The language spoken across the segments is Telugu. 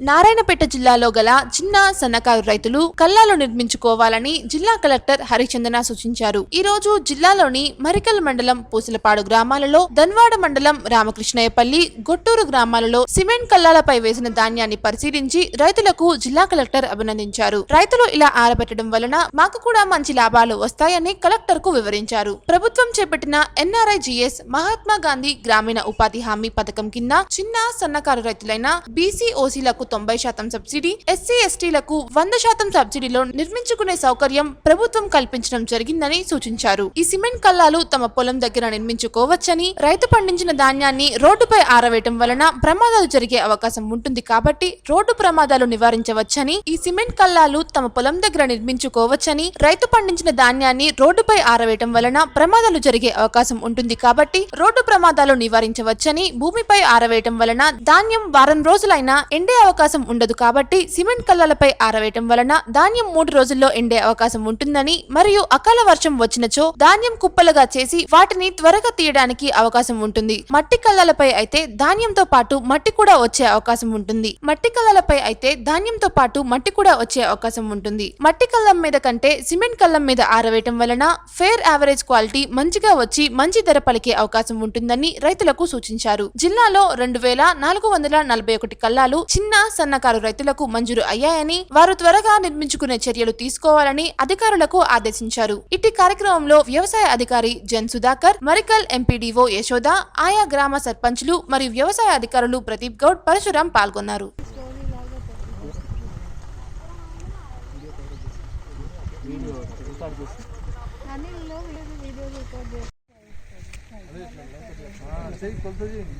నారాయణపేట జిల్లాలో గల చిన్న సన్నకారు రైతులు కల్లాలు నిర్మించుకోవాలని జిల్లా కలెక్టర్ హరిచందన సూచించారు. ఈ రోజు జిల్లాలోని మరికల్ మండలం పూసలపాడు గ్రామాలలో ధన్వాడ మండలం రామకృష్ణయ్యపల్లి గొట్టూరు గ్రామాలలో సిమెంట్ కల్లాలపై వేసిన ధాన్యాన్ని పరిశీలించి రైతులకు జిల్లా కలెక్టర్ అభినందించారు. రైతులు ఇలా ఆరబెట్టడం వలన మాకు కూడా మంచి లాభాలు వస్తాయని కలెక్టర్కు వివరించారు. ప్రభుత్వం చేపట్టిన ఎన్ఆర్ఐ జిఎస్ మహాత్మా గాంధీ గ్రామీణ ఉపాధి హామీ పథకం కింద చిన్న సన్నకారు రైతులైన బీసీ ఓసీలకు తొంభై శాతం సబ్సిడీ ఎస్సీ ఎస్టీలకు వంద శాతం సబ్సిడీలో నిర్మించుకునే సౌకర్యం ప్రభుత్వం కల్పించడం జరిగిందని సూచించారు. ఈ సిమెంట్ కల్లాలు తమ పొలం దగ్గర నిర్మించుకోవచ్చని రైతు పండించిన ధాన్యాన్ని రోడ్డుపై ఆరవేయటం వలన ప్రమాదాలు జరిగే అవకాశం ఉంటుంది కాబట్టి రోడ్డు ప్రమాదాలు నివారించవచ్చని ఈ సిమెంట్ కల్లాలు తమ పొలం దగ్గర నిర్మించుకోవచ్చని రైతు పండించిన ధాన్యాన్ని రోడ్డుపై ఆరవేయటం వలన ప్రమాదాలు జరిగే అవకాశం ఉంటుంది కాబట్టి రోడ్డు ప్రమాదాలు నివారించవచ్చని భూమిపై ఆరవేయటం వలన ధాన్యం వారం రోజులైనా ఎండే అవకాశం ఉండదు కాబట్టి సిమెంట్ కళ్ళలపై ఆరవేయటం వలన ధాన్యం మూడు రోజుల్లో ఎండే అవకాశం ఉంటుందని మరియు అకాల వర్షం వచ్చినచో ధాన్యం కుప్పలుగా చేసి వాటిని త్వరగా తీయడానికి అవకాశం ఉంటుంది. మట్టి కళ్ళలపై అయితే ధాన్యంతో పాటు మట్టి కూడా వచ్చే అవకాశం ఉంటుంది. మట్టి కళ్ళలపై అయితే ధాన్యంతో పాటు మట్టి కూడా వచ్చే అవకాశం ఉంటుంది. మట్టి కళ్ళం మీద కంటే సిమెంట్ కళ్ళం మీద ఆరవేయటం వలన ఫేర్ యావరేజ్ క్వాలిటీ మంచిగా వచ్చి మంచి ధర పలికే అవకాశం ఉంటుందని రైతులకు సూచించారు. జిల్లాలో రెండు వేల నాలుగు వందల నలభై ఒకటి కల్లాలు చిన్న సన్నకారు రైతులకు మంజూరు అయ్యాయని వారు త్వరగా నిర్మించుకునే చర్యలు తీసుకోవాలని అధికారులకు ఆదేశించారు. ఇట్టి కార్యక్రమంలో వ్యవసాయ అధికారి జన్ సుధాకర్ మరికల్ ఎంపీడీఓ యశోద ఆయా గ్రామ సర్పంచ్లు మరియు వ్యవసాయ అధికారులు ప్రదీప్ గౌడ్ పరశురాం పాల్గొన్నారు.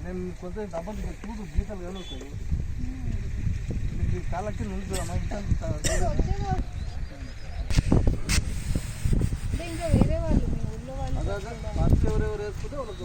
నేను కొంత డబ్బులు చూడు గీతలు కలుగుతాయి కాళ్ళకి నుండి అంటే ఇంకా వేరే వాళ్ళు మీ ఊళ్ళో వాళ్ళు ఎవరెవరు వేసుకుంటే వాళ్ళకి